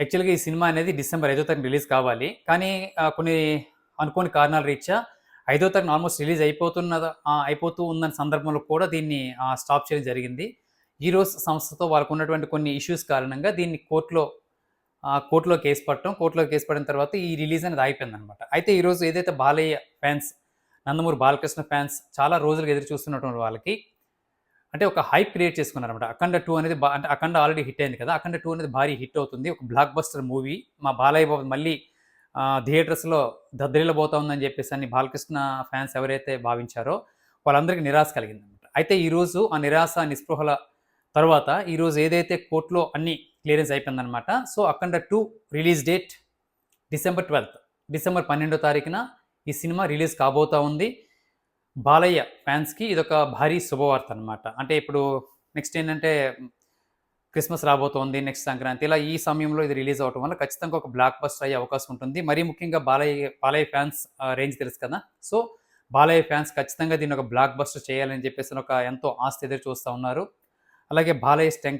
యాక్చువల్‌గా ఈ సినిమా అనేది డిసెంబర్ ఐదో తారీఖు రిలీజ్ కావాలి. కానీ కొన్ని అనుకోని కారణాల రీత్యా ఐదో తారీఖు ఆల్మోస్ట్ రిలీజ్ అయిపోతున్న అయిపోతూ ఉన్న సందర్భంలో కూడా దీన్ని స్టాప్ చేయడం జరిగింది. ఈరోజు సంస్థతో వాళ్ళకు ఉన్నటువంటి కొన్ని ఇష్యూస్ కారణంగా దీన్ని కోర్టులో కోర్టులో కేసు పట్టడం కోర్టులో కేసు పడిన తర్వాత ఈ రిలీజ్ అనేది ఆగిపోయిందనమాట. అయితే ఈరోజు ఏదైతే బాలయ్య ఫ్యాన్స్, నందమూరి బాలకృష్ణ ఫ్యాన్స్ చాలా రోజులుగా ఎదురు చూస్తున్నటువంటి వాళ్ళకి అంటే ఒక హైప్ క్రియేట్ చేసుకున్నారనమాట. 'అఖండ టూ అనేది బా అంటే 'అఖండ' ఆల్రెడీ హిట్ అయింది కదా! 'అఖండ టూ అనేది భారీ హిట్ అవుతుంది. ఒక బ్లాక్ బస్టర్ మూవీ. మా బాలయ్య బాబు మళ్ళీ థియేటర్స్‌లో దద్దరిల్లబోతా ఉందని చెప్పేసి అని బాలకృష్ణ ఫ్యాన్స్ ఎవరైతే భావించారో వాళ్ళందరికీ నిరాశ కలిగిందనమాట. అయితే ఈరోజు ఆ నిరాశ, నిస్పృహల తర్వాత ఈరోజు ఏదైతే కోర్టులో అన్ని క్లియరెన్స్ అయిపోయిందనమాట. So 'Akhanda two release date December 12థ్. December 12 తారీఖున ఈ సినిమా రిలీజ్ కాబోతా ఉంది. బాలయ్య ఫ్యాన్స్‌కి ఇదొక భారీ శుభవార్త అనమాట. అంటే ఇప్పుడు నెక్స్ట్ ఏంటంటే క్రిస్మస్ రాబోతోంది. నెక్స్ట్ సంక్రాంతి. ఇలా ఈ సమయంలో ఇది రిలీజ్ అవ్వటం వల్ల ఖచ్చితంగా ఒక బ్లాక్ బస్టర్ అయ్యే అవకాశం ఉంటుంది. మరీ ముఖ్యంగా బాలయ్య బాలయ్య ఫ్యాన్స్ రేంజ్ తెలుసు కదా! సో బాలయ్య ఫ్యాన్స్ ఖచ్చితంగా దీన్ని ఒక బ్లాక్ బస్టర్ చేయాలని చెప్పేసి ఒక ఎంతో ఆస్తి ఎదురు చూస్తా ఉన్నారు. అలాగే బాలయ్య స్ట్రెంగ్త్